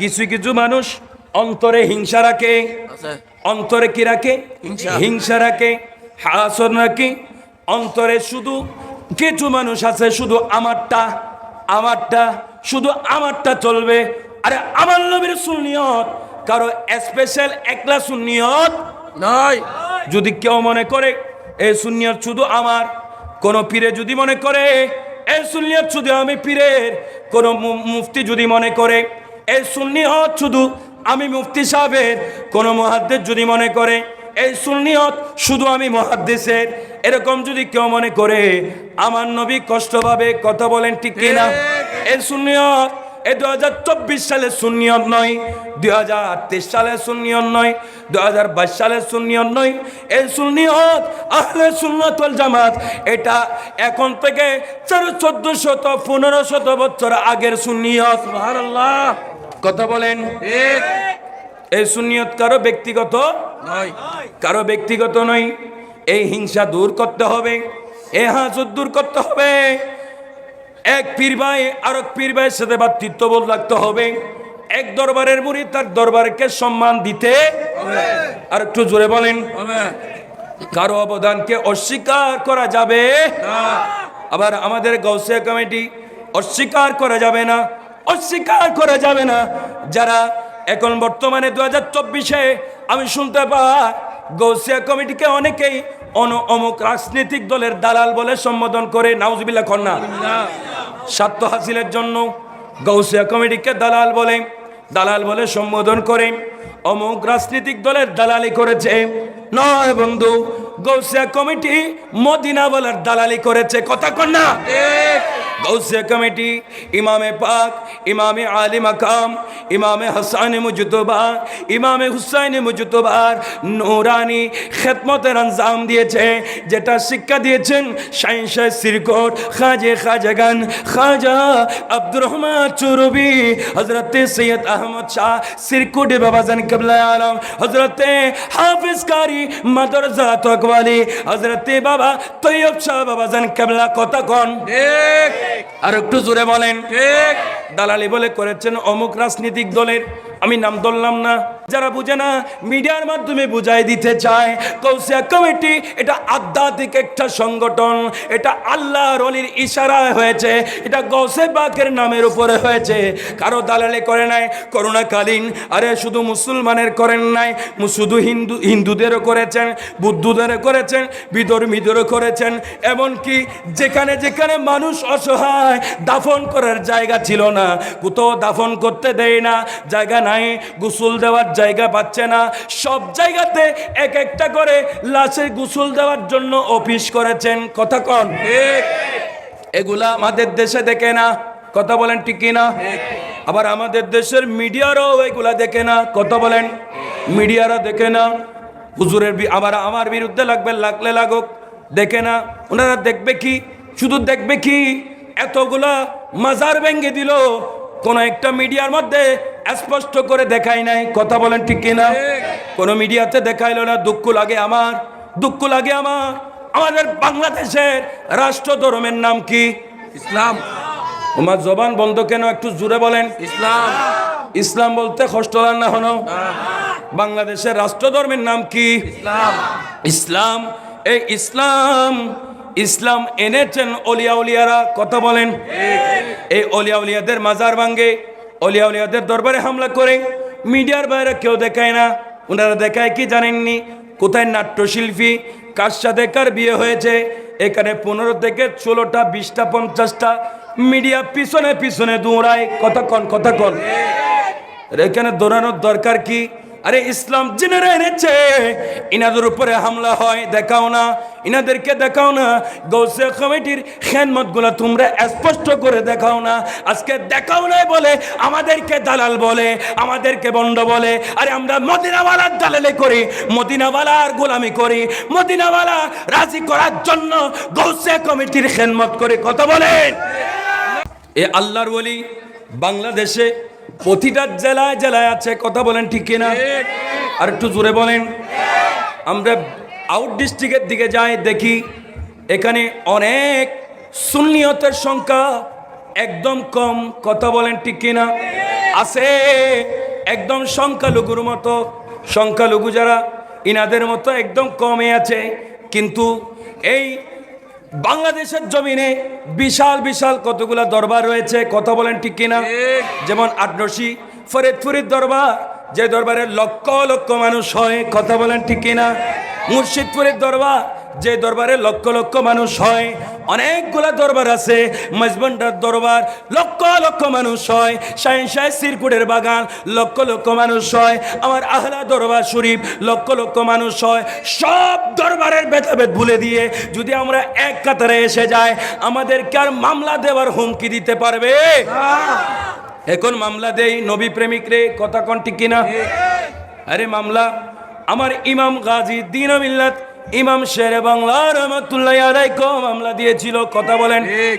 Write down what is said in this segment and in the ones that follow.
কিছু কিছু মানুষ অন্তরে হিংসা রাখে অন্তরে কি রাখে? হিংসা। রাখে হাসন রাখে। অন্তরে শুধু কিছু মানুষ আছে শুধু আমারটা আমারটা শুধু আমারটা চলবে। আরে আমার নবীর সুন্নিয়ত কারও স্পেশাল একলা সুন্নিয়ত নয় যদি কেউ মনে করে এই সুন্নিয়ত শুধু আমার। কোন পীরে যদি মনে করে এই সুন্নিয়ত শুধু আমি পীরের। কোন মুফতি যদি মনে করে এই সুন্নিয়ত শুধু আমি মুফতি সাহেবের কোন মহাদ্দেশ যদি মনে করে এই সুন্নিয়ত শুধু আমি মহাদ্দেশের এরকম যদি কেউ মনে করে আমার নবী কষ্ট পাবে কথা বলেন ঠিক কিনা? এই সুন্নিয়ত এই দু হাজার চব্বিশ সালের শূন্যত নয় দুই হাজার তেইশ সালের শূন্যত নয় দু হাজার বাইশ সালের শূন্যত নয়। এই শূন্যত আহলে সুন্নতল জামাত এটা এখন থেকে চার চোদ্দ শত পনেরো শত বছর আগের শূন্যত কথা বলেন। এই শূন্যত কারও ব্যক্তিগত নয়। কারও ব্যক্তিগত নয়। এই হিংসা দূর করতে হবে এ হাসুদ দূর করতে হবে। এক পীর ভাই আর এক পীর ভাইয়ের সাথে ভাতৃত্ববোধ রাখতে হবে। এক দরবারের মুড়ি তার দরবারকে সম্মান দিতে আর একটু জোরে বলেন। কারও অবদানকে অস্বীকার করা যাবে না। আবার আমাদের গৌসিয়া কমিটি অস্বীকার করা যাবে না। অস্বীকার করা যাবে না। যারা এখন বর্তমানে দু হাজার চব্বিশে আমি শুনতে পাই, গৌসিয়া কমিটিকে অনেকেই অন অমুক রাজনৈতিক দলের দালাল বলে সম্বোধন করে নাউজবিল্লা কন্যা। স্বার্থ হাসিলের জন্য গৌসিয়া কমিটিকে দালাল বলে দালাল বলে সম্বোধন করে, অমুক রাজনৈতিক দলের দালালি করেছে। নয় বন্ধু, গৌসিয়া কমিটি মদিনা বলার দালালি করেছে। কথা কন্যা। ঠিক গৌসিয়া কমিটি ইমামে পাক ইমামে আলী মাকাম ইমামে হাসান মুজতবা ইমামে হুসাইন মুজতবার নুরানি খেদমতের আঞ্জাম দিয়েছে যেটা শিক্ষা দিয়েছেন শাহিনশাহ সিরকোট খাজে খাজাগান খাজা আব্দুর রহমান চুরবি হজরতে সৈয়দ আহমদ শাহ সিরকুট বাবাজান কবলা আলম হজরতে হাফিজ কারি মাদরজা তকওয়ালি হজরতে বাবা তৈয়ব শাহ বাবাজান কবলা কথা কন ঠিক আর একটু জোরে বলেন। ঠিক। দালালি বলে করেছেন অমুক রাজনৈতিক দলের। আমি নাম ধরলাম না। যারা বুঝে না, মিডিয়ার মাধ্যমে বুঝাই দিতে চায়। কৌশিয়া কমিটি, এটা আধ্যাত্মিক একটা সংগঠন, এটা আল্লাহ রলির ইশারায় হয়েছে, এটা গৌসে বাকের নামের উপরে হয়েছে। কারও দালালে করে নাই, করোনাকালীন, আরে শুধু মুসলমানের করেন নাই শুধু হিন্দু, হিন্দুদেরও করেছেন, বুদ্ধদেরও করেছেন, বিধর্মীদেরও করেছেন, এমনকি যেখানে যেখানে মানুষ অসহায়, দাফন করার জায়গা ছিল না। কোথাও দাফন করতে দেয় না, জায়গা নাই, গোসল দেওয়ার জায়গা পাচ্ছে না। সব জায়গাতে এক একটা করে লাশে গোসল দেওয়ার জন্য অফিস করেছেন। কথা কন। এগুলা আমাদের দেশে দেখে না। কথা বলেন ঠিক না? আবার আমাদের দেশের মিডিয়ারও এগুলা দেখে না। কথা বলেন। মিডিয়ারা দেখে না। হুজুরের আবার আমার বিরুদ্ধে লাগবে লাগলে লাগুক। দেখে না। ওনারা দেখবে কি? শুধু দেখবে কি? এতগুলা মাজার ভেঙে দিল। কোন একটা মিডিয়ার মধ্যে স্পষ্ট করে দেখাই নাই। কথা বলেন ঠিক কিনা? কোন মিডিয়াতে দেখাইলো না দুঃখ লাগে আমার দুঃখ লাগে আমার। আমাদের বাংলাদেশের রাষ্ট্র ধর্মের নাম কি? ইসলাম। তোমার জবান বন্ধ কেন? একটু জুড়ে বলেন। ইসলাম। ইসলাম বলতে কষ্ট না হনো বাংলাদেশের রাষ্ট্র ধর্মের নাম কি? ইসলাম। ইসলাম। এই ইসলাম ইসলাম এনেছেন অলিয়া উলিয়ারা, কথা বলেন। এই অলিয়া উলিয়াদের মাজার ভাঙ্গে, অলিয়া উলিয়াদের দরবারে হামলা করে, মিডিয়ার বাইরে কেউ দেখায় না। ওনারা দেখায় কি জানেননি? কোথায় নাট্যশিল্পী? কার সাথে কার বিয়ে হয়েছে? এখানে পনেরো থেকে ষোলোটা, বিশটা, পঞ্চাশটা মিডিয়া পিছনে পিছনে দৌড়ায়। কথা কন কথা কন। এখানে দৌড়ানোর দরকার কি? আরে ইসলাম জেনেরা এনেছে, ইনাদের উপরে হামলা হয়, দেখাও না, ইনাদেরকে দেখাও না, গৌসে কমিটির খেনমতগুলা তোমরা স্পষ্ট করে দেখাও না, আজকে দেখাও নাই বলে, আমাদেরকে দালাল বলে, আমাদেরকে বন্ড বলে, আরে আমরা মদিনাওয়ালার দালালে করি, মদিনাওয়ালার গোলামি করি, মদিনাওয়ালা রাজি করার জন্য গৌসে কমিটির খেনমত করে কথা বলেন। এ আল্লাহর বলি বাংলাদেশে প্রতিটা জেলায় জেলায় আছে কথা বলেন ঠিক কিনা? আর একটু জোরে বলেন। আমরা আউট ডিস্ট্রিক্টের দিকে যাই দেখি এখানে অনেক সুন্নিয়তের সংখ্যা একদম কম কথা বলেন ঠিক কিনা? আছে একদম সংখ্যালঘুর মতো সংখ্যালঘু যারা ইনাদের মতো একদম কমে আছে। কিন্তু এই বাংলাদেশের জমিনে বিশাল বিশাল কতগুলা দরবার রয়েছে কথা বলেন ঠিক কিনা? যেমন আটনসি ফরিদপুরের দরবার যে দরবারে লক্ষ লক্ষ মানুষ হয় কথা বলেন ঠিক কিনা? মুর্শিদপুরের দরবার যে দরবারে লক্ষ লক্ষ মানুষ হয় অনেকগুলা দরবার আছে মজবন্ডার দরবার লক্ষ লক্ষ মানুষ হয় শাহিন শাহ সিরকুটের বাগান লক্ষ লক্ষ মানুষ হয় আমার আহলা দরবার শরীফ লক্ষ লক্ষ মানুষ হয় সব দরবারের ভেদাভেদ ভুলে দিয়ে যদি আমরা এক কাতারে এসে যাই আমাদেরকে আর মামলা দেওয়ার হুমকি দিতে পারবে? এখন মামলা দেই নবী প্রেমিক রে কথা কোন ঠিক কিনা? আরে মামলা আমার ইমাম গাজী দিন মিল্লাত ইমাম শের বাংলা রহমতুল্লাহ আলাইকো মামলা দিয়েছিল কথা বলেন। ঠিক।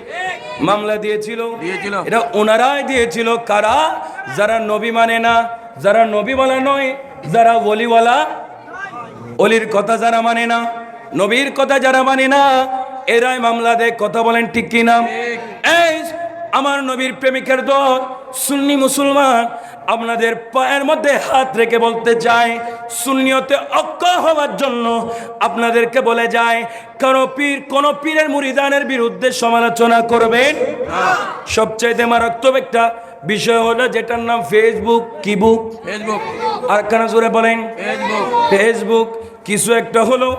মামলা দিয়েছিল। দিয়েছিল। এটা ওনারাই দিয়েছিল। কারা? যারা নবী মানে না যারা নবীওয়ালা নয় যারা ওলিওয়ালা অলির কথা যারা মানে না নবীর কথা যারা মানে না এরাই মামলা দেয় কথা বলেন ঠিক কিনা? এই আমার নবীর প্রেমিকের দল সুন্নি মুসলমান আপনাদের পায়ের মধ্যে হাত রেখে বলতে চায় শূন্যতে অক্ষ হওয়ার জন্য আপনাদেরকে বলে যায় কোন পীর কোন পীরের মুরিদানের বিরুদ্ধে সমালোচনা করবেন সবচাইতে মারাত্মক একটা বিষয় হলো যেটার নাম ফেসবুক কি বুক ফেসবুক আর কেন জোরে বলেন। ফেসবুক ফেসবুক কিছু একটা হলো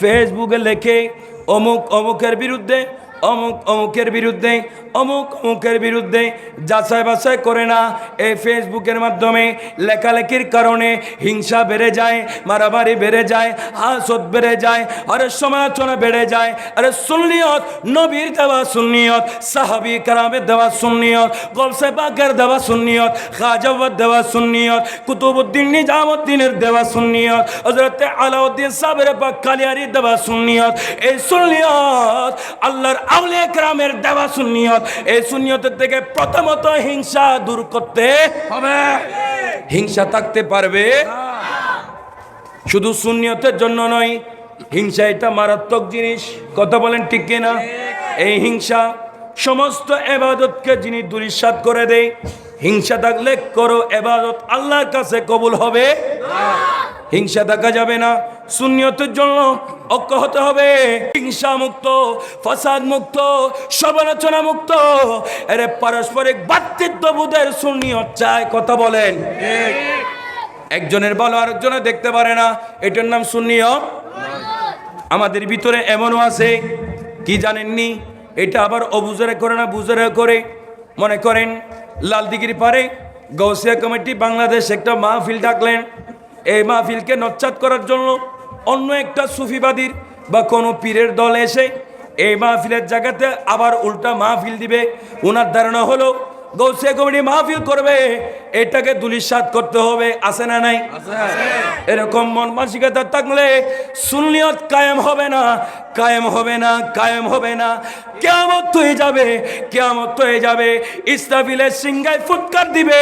ফেসবুকে লেখে অমুক অমুকের বিরুদ্ধে অমুক অমুকের বিরুদ্ধে অমুক অমুকের বিরুদ্ধে যাচাই বাছাই করে না। এই ফেসবুকের মাধ্যমে লেখালেখির কারণে হিংসা বেড়ে যায়, মারামারি বেড়ে যায় হাসত বেড়ে যায়, আরে সমালোচনা বেড়ে যায়, আরে সুন্নিয়ত, নবীর দেওয়া সুন্নিয়ত, সাহাবি কারামের দেওয়া সুন্নিয়ত গলসে পাকের দেওয়া সুন্নিয়ত খাজাবাদ দেওয়া সুন্নিয়ত কুতুবুদ্দিন নিজামুদ্দিনের দেওয়া সুন্নিয়ত হজরতে আলাউদ্দিন সাবের পাক কালিয়ারি দেওয়া সুন্নিয়ত, এই সুন্নিয়ত আল্লাহর আউলিয়া কেরামের দেওয়া সুন্নিয়ত এই সুন্নিয়তের থেকে প্রথমত হিংসা দূর করতে হবে। হিংসা থাকতে পারবে। শুধু সুন্নিয়তের জন্য নয়, হিংসা এটা মারাত্মক জিনিস। কথা বলেন ঠিক কিনা? এই হিংসা সমস্ত এবাদতকে যিনি দুরিশ্বাদ করে দেয়, হিংসা থাকলে করো এবাদত আল্লাহর কাছে কবুল হবে। হিংসা থাকা যাবে না। শূন্যতের জন্য ঐক্য হতে হবে। হিংসা মুক্ত, ফসাদ মুক্ত, সমালোচনা মুক্ত। এরে পারস্পরিক ভাতৃত্ববোধের শূন্যত চায় কথা বলেন। একজনের ভালো আরেকজনে দেখতে পারে না, এটার নাম শূন্যত আমাদের ভিতরে এমনও আছে, কি জানেননি? এটা আবার অবুজরে করে না বুজরে করে? মনে করেন লাল দিঘির পারে গৌসিয়া কমিটি বাংলাদেশ একটা মাহফিল ডাকলেন। এই মাহফিলকে নচ্চাত করার জন্য অন্য একটা সুফিবাদীর বা কোনো পীরের দল এসে এই মাহফিলের জায়গাতে আবার উল্টা মাহফিল দিবে। ওনার ধারণা হলো গৌসিয়া কমিটি মাহফিল করবে এটাকে দুলিশাত করতে হবে আছে না নাই? এরকম মন মানসিকতা থাকলে সুন্নিয়ত কায়েম হবে না কায়েম হবে না কায়েম হবে না। কেমত হয়ে যাবে কেমত হয়ে যাবে। ইসরাফিলের সিংগায় ফুৎকার দিবে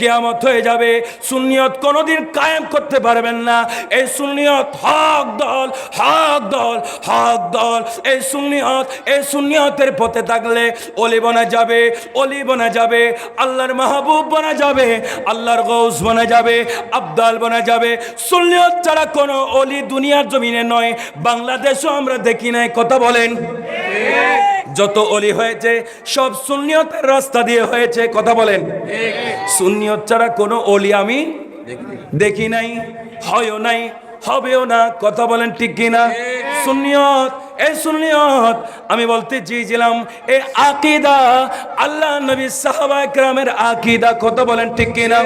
কেমত হয়ে যাবে। সুন্নিয়ত কোনোদিন কায়েম করতে পারবেন না। এই সুন্নিয়ত হক দল হক দল হক দল। এই সুন্নিয়ত এই সুন্নিয়তের পথে থাকলে অলিবনা যাবে অলি বনা যাবে, আল্লাহর মাহবুব বনা যাবে, আল্লাহর গৌস বনা যাবে, আবদাল বনা যাবে। সুন্নিয়ত ছাড়া কোনো অলি দুনিয়ার জমিনে নয়, বাংলাদেশও আমরা দেখি নাই, কথা বলেন। যত অলি হয়েছে, সব সুন্নিয়তের রাস্তা দিয়ে হয়েছে, কথা বলেন। সুন্নিয়ত ছাড়া কোনো অলি আমি দেখি নাই, হয়ও নাই, হবেও না, কথা বলেন ঠিক কিনা? সুন্নিয়ত এই সুন্নিয়ত, আমি বলতে চেয়েছিলাম, এ আকিদা, আল্লাহ নবী সাহাবা একরামের আকিদা কত বলেন ঠিক কিনা?